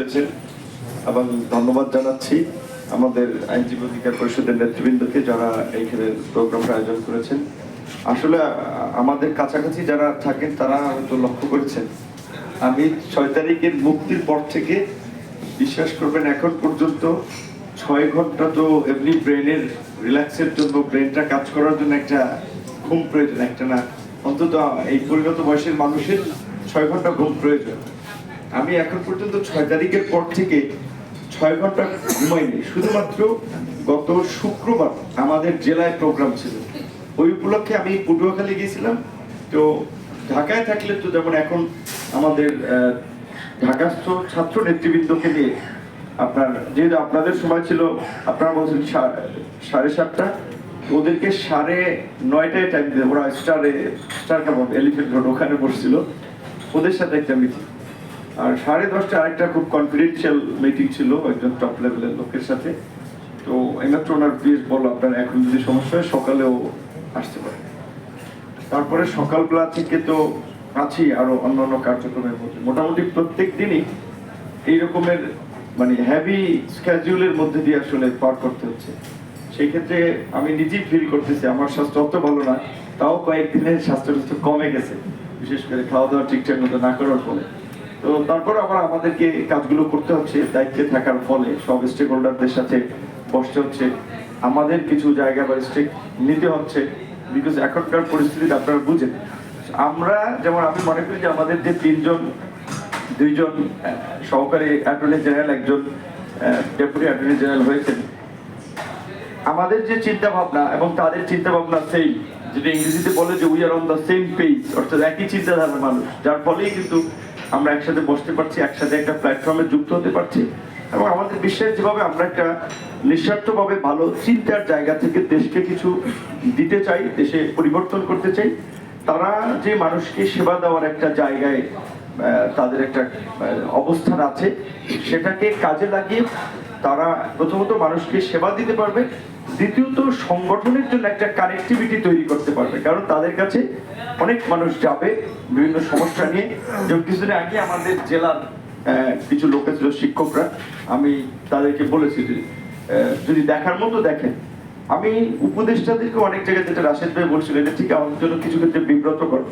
হয়েছেন এবং ধন্যবাদ জানাচ্ছি আমাদের আইনজীবী অধিকার পরিষদের নেতৃবৃন্দকে যারা এইখানে প্রোগ্রামটা আয়োজন করেছেন। আসলে আমাদের কাছাকাছি যারা থাকেন, তারা হয়তো লক্ষ্য করেছেন। আমি ছয় তারিখের মুক্তির পর থেকে বিশ্বাস করবেন, এখন পর্যন্ত ছয় ঘণ্টা তো এমনি ব্রেনের রিল্যাক্সের জন্য ব্রেনটা কাজ করার জন্য একটা ঘুম প্রয়োজন, একটা না। অন্তত এই পরিণত বয়সের মানুষের ছয় ঘণ্টা ঘুম প্রয়োজন। আমি এখন পর্যন্ত ছয় তারিখের পর থেকে ছয় ঘণ্টা ঘুমাইনি। শুধুমাত্র গত শুক্রবার আমাদের জেলায় প্রোগ্রাম ছিল। ওই উপলক্ষে আমি পটুয়াখালী গিয়েছিলাম। তো ঢাকায় থাকলে তো যেমন এখন আমাদের ঢাকাস্থ ছাত্র নেতৃবৃন্দকে নিয়ে আপনার, যেহেতু আপনাদের সময় ছিল, আপনারা বলছেন সাড়ে সাতটা, ওদেরকে সাড়ে নয়টায় টাইম দিতে ওরা স্টারে স্টার কেমন? এলিফেন্ট রোড ওখানে বসছিল। ওদের সাথে একটা মিটিং আর সাড়ে দশটা আরেকটা খুব কনফিডেন্সিয়াল মিটিং ছিল একজন টপ লেভেলের লোকের সাথে। তো এইমাত্র ওনার প্লিজ বলো আপনার এখন যদি সমস্যা হয়, সকালেও আসতে পারে তারপরে সকালবেলা থেকে তো আছি আরও অন্যান্য কার্যক্রমের মধ্যে। মোটামুটি প্রত্যেক দিনই এই রকমের মানে হ্যাভি স্ক্যাজুয়ালের মধ্যে দিয়ে আসলে পার করতে হচ্ছে। সেই ক্ষেত্রে আমি নিজেই ফিল করতেছি, আমার স্বাস্থ্য অত ভালো না, তাও কয়েকদিনের স্বাস্থ্য কমে গেছে। বিশেষ করে খাওয়া দাওয়া ঠিকঠাক মতো না করার ফলে। তো তারপর আবার আমাদেরকে কাজগুলো করতে হচ্ছে, দায়িত্বে থাকার ফলে সব স্টেক হোল্ডারদের সাথে বসতে হচ্ছে। আমাদের কিছু জায়গা বা স্টেক নিতে হচ্ছে বিকজ এখনকার পরিস্থিতি আপনারা বুঝেন। আমরা যেমন আমি মনে করি যে আমাদের যে তিনজন, দুইজন সহকারী অ্যাটর্নি জেনারেল একজন ডেপুটি অ্যাটর্নি জেনারেল হয়েছেন। আমাদের যে চিন্তা ভাবনা এবং তাদের চিন্তা ভাবনা সেই যেটা ইংরেজিতে বলে যে we are on the same page অর্থাৎ একই চিন্তাধারার মানুষ, যার ফলেই কিন্তু আমরা একসাথে বসতে পারছি, একসাথে একটা প্ল্যাটফর্মে যুক্ত হতে পারছি এবং আমাদের বিশ্বাস যেভাবে আমরা একটা নিঃস্বার্থভাবে ভালো, চিন্তার জায়গা থেকে দেশকে কিছু দিতে চাই, দেশে পরিবর্তন করতে চাই, তারা যে মানুষকে সেবা দেওয়ার একটা জায়গায় তাদের একটা অবস্থান আছে, সেটাকে কাজে লাগিয়ে তারা প্রথমত মানুষকে সেবা দিতে পারবে দ্বিতীয়ত, সংগঠনের জন্য একটা কানেক্টিভিটি তৈরি করতে পারবে। কারণ তাদের কাছে অনেক মানুষ যাবে বিভিন্ন সমস্যা নিয়ে। যেমন কিছুদিন আগে আমাদের জেলার কিছু লোক ছিল, শিক্ষকরা। আমি তাদেরকে বলেছি যে যদি দেখার মতো দেখেন। আমি উপদেষ্টাদেরকে অনেক জায়গায় যেটা রাশেদ ভাই বলছিল, এটা ঠিক আমাদের জন্য কিছু ক্ষেত্রে বিব্রতকর।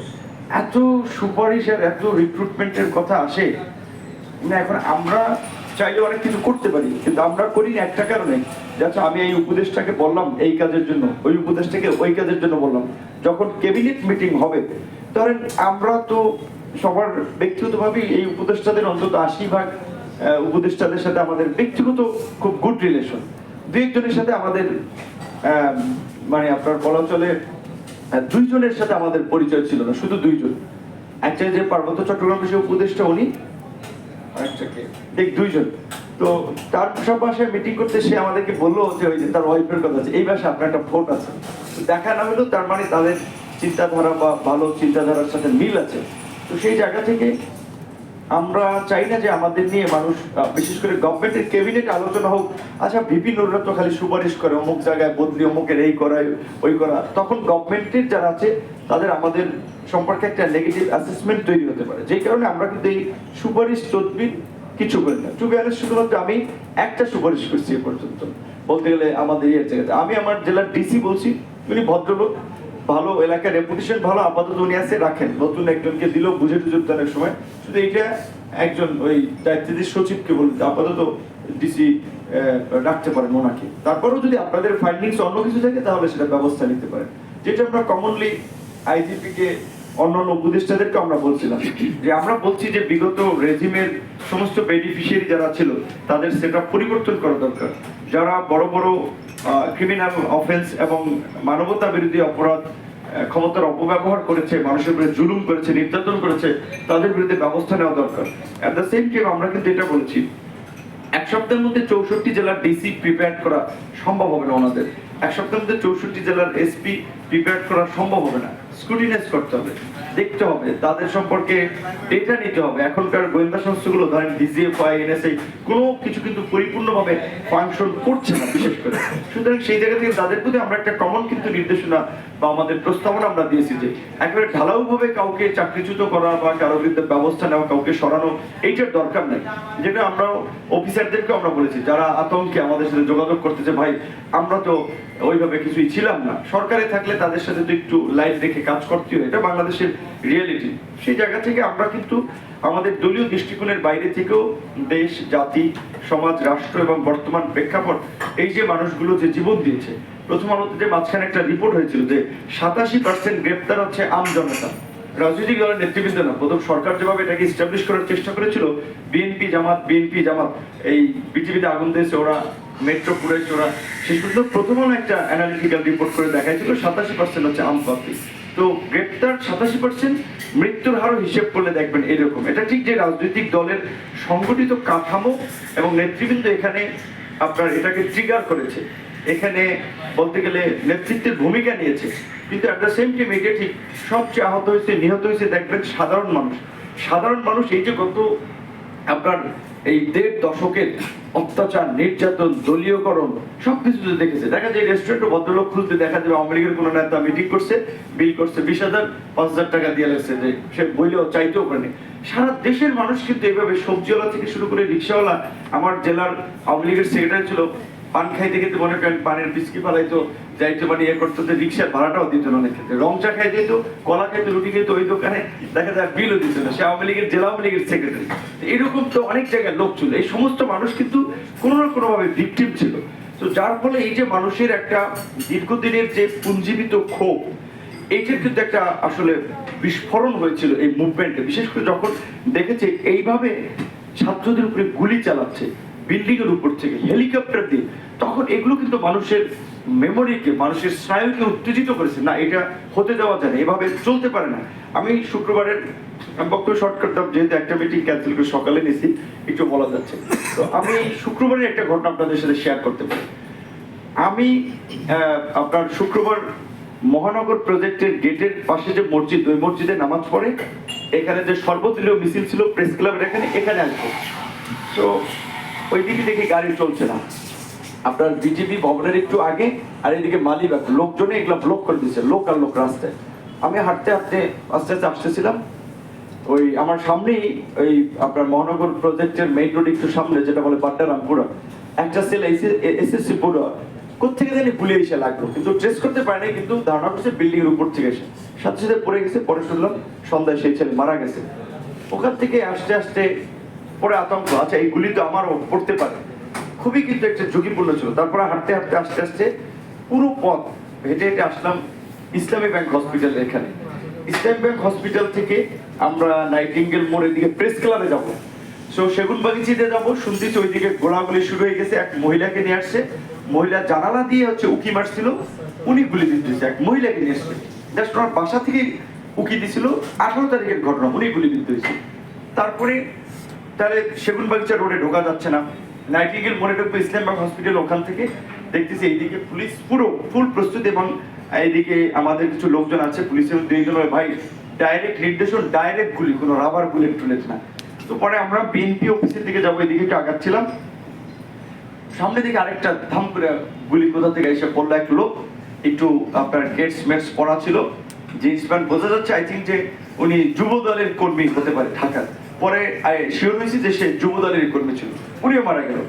এত সুপারিশ আর এত রিক্রুটমেন্টের কথা আসে, না, এখন আমরা চাইলে অনেক কিছু করতে পারি। কিন্তু আমরা করি না, একটা কারণে। আচ্ছা আমি এই উপদেশটাকে বললাম এই কাজের জন্য। ওই উপদেশটাকে ওই কাজের জন্য বললাম। যখন ক্যাবিনেট মিটিং হবে ধরেন আমরা তো সবার ব্যক্তিগতভাবেই এই উপদেষ্টাদের অন্তত আশি ভাগ উপদেষ্টাদের সাথে আমাদের ব্যক্তিগত খুব গুড রিলেশন দু একজনের সাথে আমাদের মানে আপনার বলা চলে দুইজনের সাথে আমাদের পরিচয় ছিল না শুধু দুইজন। একটা যে পার্বত্য চট্টগ্রাম বিষয়ে উপদেষ্টা উনি ঠিক দুইজন। তো তার সব বাসায় মিটিং করতে সে আমাদেরকে বলল যে ওই যে তার ওয়াইফের কথা আছে, এই বাসায় আপনার একটা ভোট আছে। দেখা না হলেও তার মানে তাদের চিন্তাধারা বা ভালো চিন্তাধারার সাথে মিল আছে। তো সেই জায়গা থেকে আমরা চাই না যে আমাদের নিয়ে মানুষ বিশেষ করে গভর্নমেন্টের ক্যাবিনেট আলোচনা হোক। আচ্ছা বিভিন্ন তো খালি সুপারিশ করে, অমুক জায়গায় বদলি, অমুকের এই করায়, ওই করা। তখন গভর্নমেন্টের যারা আছে, তাদের আমাদের সম্পর্কে একটা নেগেটিভ অ্যাসেসমেন্ট তৈরি হতে পারে। যেই কারণে আমরা কিন্তু এই সুপারিশ তদবির কিছু করি না। টু শুধুমাত্র আমি একটা সুপারিশ করছি এ পর্যন্ত। বলতে গেলে আমাদের ইয়ের জায়গাতে। আমি আমার জেলার ডিসি বলছি, উনি ভদ্রলোক, ভালো এলাকার রেপুটেশন ভালো আপাতত উনি আছে, রাখেন। নতুন একজনকে দিলেও বুঝে টুঝে অনেক সময়। শুধু এটা একজন ওই দায়িত্বশীল সচিবকে বলতে আপাতত ডিসি রাখতে পারেন ওনাকে। তারপরেও যদি আপনাদের ফাইন্ডিংস অন্য কিছু থাকে, তাহলে সেটা ব্যবস্থা নিতে পারেন। যেটা আমরা কমনলি আইজিপি কে অন্যান্য উপদেষ্টাদেরকে আমরা বলছিলাম যে আমরা বলছি যে বিগত রেজিমের সমস্ত বেনিফিশিয়ারি যারা ছিল, তাদের সেটা পরিবর্তন করা দরকার। যারা বড় বড় ক্রিমিনাল অফেন্স এবং মানবতা বিরোধী অপরাধ ক্ষমতার অপব্যবহার করেছে, মানুষের বিরুদ্ধে জুলুম করেছে, নির্যাতন করেছে, তাদের বিরুদ্ধে ব্যবস্থা নেওয়া দরকার। অ্যাট দ্য সেম টাইম আমরা কিন্তু এটা বলছি, এক সপ্তাহের মধ্যে চৌষট্টি জেলার ডিসি প্রিপেয়ার করা সম্ভব হবে না ওনাদের। এক সপ্তাহের মধ্যে চৌষট্টি জেলার এসপি প্রিপেয়ার করা সম্ভব হবে না। স্ক্রুটিনাইজ করতে হবে, দেখতে হবে, তাদের সম্পর্কে ডেটা নিতে হবে। এখনকার গোয়েন্দা সংস্থাগুলো, ধরেন ডিজিএফআই এনএসআই কোনো কিছু কিন্তু পরিপূর্ণভাবে ফাংশন করছে না, বিশেষ করে। সুতরাং সেই জায়গা থেকে তাদের প্রতি আমরা একটা কমন কিন্তু নির্দেশনা বা আমাদের প্রস্তাবনা আমরা দিয়েছি যে একেবারে ঢালাওভাবে কাউকে চাকরিচ্যুত করা বা কারও বিরুদ্ধে ব্যবস্থা নেওয়া, কাউকে সরানো, এইটার দরকার নাই। যেটা আমরা অফিসারদেরকে আমরা বলেছি, যারা আতঙ্কে আমাদের সাথে যোগাযোগ করতেছে, ভাই, আমরা তো ওইভাবে কিছুই ছিলাম না। সরকারে থাকলে তাদের সাথে তো একটু লাইট রেখে কাজ করতে হয়। এটা বাংলাদেশের রিয়েলিটি সেই জায়গা থেকে আমরা কিন্তু আমাদের দলীয় দৃষ্টিকোণের বাইরে থেকেও দেশ, জাতি, সমাজ, রাষ্ট্র এবং বর্তমান প্রেক্ষাপট, এই যে মানুষগুলো যে জীবন দিয়েছে প্রথম আলোতে মাঝখানে একটা রিপোর্ট হয়েছিল যে সাতাশি পার্সেন্ট গ্রেপ্তার হচ্ছে আম জনতা। রাজনৈতিক দলের নেতৃবৃন্দ না, প্রথম সরকার যেভাবে এটাকে স্টাবলিশ করার চেষ্টা করেছিল বিএনপি জামাত বিএনপি জামাত, এই পৃথিবীতে আগুন দিয়েছে ওরা মেট্রো পুড়েছে ওরা, শেষ পর্যন্ত প্রথম একটা অ্যানালিটিক্যাল রিপোর্ট করে দেখাইছিল, সাতাশি পার্সেন্ট হচ্ছে আম পাবলিক তো গ্রেপ্তার সাতাশি পার্সেন্ট মৃত্যুর হারও হিসেব করলে দেখবেন এরকম। এটা ঠিক যে রাজনৈতিক দলের সংগঠিত কাঠামো এবং নেতৃবৃন্দ এখানে আপনার এটাকে ট্রিগার করেছে। এখানে বলতে গেলে নেতৃত্বের ভূমিকা নিয়েছে। কিন্তু অ্যাট দ্য সেম টাইম এটা ঠিক সবচেয়ে আহত হয়েছে, নিহত হয়েছে, দেখবেন সাধারণ মানুষ। সাধারণ মানুষ এই যে গত আপনার এই দেড় দশকের অত্যাচার, নির্যাতন, দলীয়করণ, সবকিছু তো দেখেছে। দেখা যায় রেস্টুরেন্ট ভদ্রলোক খুলতে দেখা যাবে আওয়ামী লীগের কোনো নেতা মিটিং করছে, বিল করছে বিশ হাজার, পাঁচ হাজার টাকা দিয়ে লাগছে যে সে বইলেও চাইতেও পারেনি সারা দেশের মানুষ কিন্তু এইভাবে সবজিওয়ালা থেকে শুরু করে রিক্সাওয়ালা, আমার জেলার আওয়ামী লীগের সেক্রেটারি ছিল পান খাইতে খেতে মনে করেন পানের বিস্কি ফালাইতো, যাইতো মানে ইয়ে করতো রিক্সার ভাড়াটাও দিত না অনেক ক্ষেত্রে। রং চা খাই যেত কলা খাইতো, রুটি খেতো ওই দোকানে দেখা যায় বিলও দিত না। সে আওয়ামী লীগের, জেলা আওয়ামী লীগের সেক্রেটারি এরকম তো অনেক জায়গায় লোক ছিল। এই সমস্ত মানুষ কিন্তু কোনো না কোনো ভাবে ভিকটিম ছিল। তো যার ফলে এই যে মানুষের একটা দীর্ঘদিনের যে পুঞ্জীবিত ক্ষোভ, এইটার কিন্তু একটা আসলে বিস্ফোরণ হয়েছিল এই মুভমেন্টে বিশেষ করে যখন দেখেছে, এইভাবে ছাত্রদের উপরে গুলি চালাচ্ছে বিল্ডিং এর উপর থেকে হেলিকপ্টার দিয়ে, তখন এগুলো কিন্তু মানুষের মেমোরিকে মানুষের স্নায়ুকে উত্তেজিত করেছে। না, এটা হতে দেওয়া যায় না, এভাবে চলতে পারে না। আমি শুক্রবারের বক্তব্য শর্ট করতাম যেহেতু একটা মিটিং ক্যান্সেল করে সকালে নিছি, একটু বলা যাচ্ছে। তো আমি শুক্রবারের একটা ঘটনা আপনাদের সাথে শেয়ার করতে পারি। আমি আপনার শুক্রবার মহানগর প্রজেক্টের গেটের পাশে যে মসজিদ, ওই মসজিদে নামাজ পড়ে, এখানে যে সর্বদলীয় মিছিল ছিল প্রেস ক্লাবের এখানে এখানে আসব। তো ওই দিকে দেখি গাড়ি চলছে না। আপনার বিজেপি ভবনের একটু আগে, আর এদিকে মালিবাগ লোকজনে এগুলো ব্লক করে দিচ্ছে লোক আর লোক রাস্তায়। আমি হাঁটতে হাঁটতে আস্তে আস্তে আসতেছিলাম। ওই আমার সামনেই ওই আপনার মহানগর প্রজেক্টের মেইন রোড একটু সামনে, যেটা বলে পাট্টারামপুরা একটা সেল এসএসসি পুরো কোথেকে জানি ভুলে এসে লাগল, কিন্তু ট্রেস করতে পারে নাই, কিন্তু ধারণা করছে বিল্ডিং এর উপর থেকে এসে। সাথে সাথে পড়ে গেছে, পরে শুনলাম সন্ধ্যায় সেই ছেলে মারা গেছে। ওখান থেকে আসতে আসতে পরে আতঙ্ক আচ্ছা এই গুলি তো আমারও পড়তে পারে। খুবই কিন্তু একটা ঝুঁকিপূর্ণ ছিল। তারপরে হাঁটতে হাঁটতে, আস্তে আস্তে পুরো পথ হেঁটে হেঁটে আসলাম ইসলামী ব্যাংক হসপিটালের এখানে। ইসলামী ব্যাংক হসপিটাল থেকে আমরা নাইটিঙ্গেল মোড়ের দিকে প্রেস ক্লাবে যাব। সো সেগুন বাগিচিতে যাব। শুনতেছি ওইদিকে গোলাগুলি শুরু হয়ে গেছে। এক মহিলাকে নিয়ে আসছে। মহিলা জানালা দিয়ে হচ্ছে উকি মারছিল। উনি গুলি দিতেছে। এক মহিলাকে নিয়ে আসছে। জাস্ট ওনার বাসা থেকে উকি দিছিল। আঠারো তারিখের ঘটনা। উনি গুলি দিতে হয়েছে তারপরে তাহলে সেগুন বাগিচা রোডে ঢোকা যাচ্ছে না। নাইটিঙ্গেল মোড়ে ঢুকবে ইসলামবাগ হসপিটাল ওখান থেকে দেখতেছি এইদিকে পুলিশ পুরো ফুল প্রস্তুত এবং এইদিকে আমাদের কিছু লোকজন আছে, পুলিশের দুইজন ভাই ডাইরেক্ট নির্দেশন ডাইরেক্ট গুলি, কোনো রাবার বুলেট টুলেট না। তো পরে আমরা বিএনপি অফিসের দিকে যাব, এদিকে একটু আগাচ্ছিলাম। সামনে দিকে আরেকটা ধাম করে গুলি কোথা থেকে এসে পড়ল এক লোক, একটু আপনার গেটস মেটস পড়া ছিল। জিন্স প্যান্ট বোঝা যাচ্ছে আই থিঙ্ক যে উনি যুব দলের কর্মী হতে পারে ঢাকার। পরে শিওর যে সে যুব দলের কর্মী ছিল। উনিও মারা গেল।